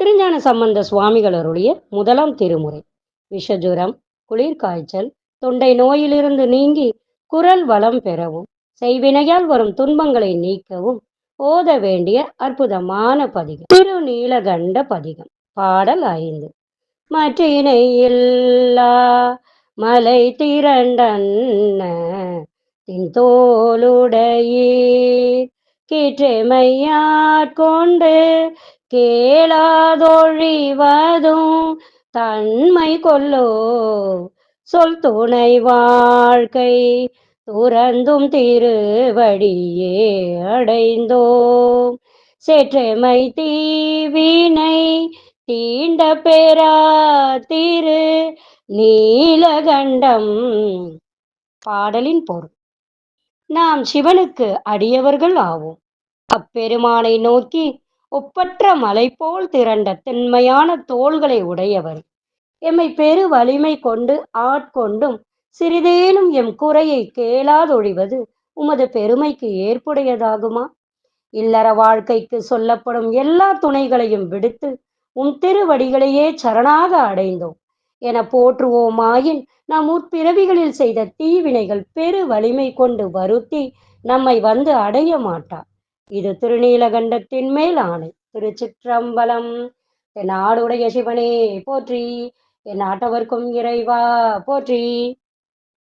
திருஞான சம்பந்த சுவாமிகளருடைய முதலாம் திருமுறை. விஷஜுரம் குளிர்காய்ச்சல் தொண்டை நோயிலிருந்து நீங்கி குரல் வளம் பெறவும் செய்வினையால் வரும் துன்பங்களை நீக்கவும் ஓத வேண்டிய அற்புதமான பதிகம். திருநீலகண்ட பதிகம் பாடல் ஐந்து. மற்றினை இல்லா மலை திரண்டன்ன தின் தோளுடையீர் கீற்றமையாட்கொண்டு கேளாதொழிவதும் தன்மை கொல்லோ. சொல் துணை வாழ்க்கை துறந்தும் திருவடியே அடைந்தோம் சேற்றமை தீவினை தீண்ட பெறா திரு நீலகண்டம். பாடலின் பொருள். நாம் சிவனுக்கு அடியவர்கள் ஆவோம். அப்பெருமானை நோக்கி ஒப்பற்ற மலை போல் திரண்ட தென்மையான தோள்களை உடையவர். எம்மை பெரு வலிமை கொண்டு ஆட்கொண்டும் சிறிதேனும் எம் குறையை கேளாதொழிவது உமது பெருமைக்கு ஏற்புடையதாகுமா? இல்லற வாழ்க்கைக்கு சொல்லப்படும் எல்லா துணைகளையும் விடுத்து உம் திருவடிகளையே சரணாக அடைந்தோம். என போற்றுவோமாயின் நாம் முற்பிறவிகளில் செய்த தீவினைகள் பெரு வலிமை கொண்டு வருத்தி நம்மை வந்து அடைய மாட்டார். இது திருநீலகண்டத்தின் மேல் ஆணை. திருச்சிற்றம்பலம் என் ஆடுடைய சிவனே போற்றி. என் நாட்டவர்க்கும் இறைவா போற்றி.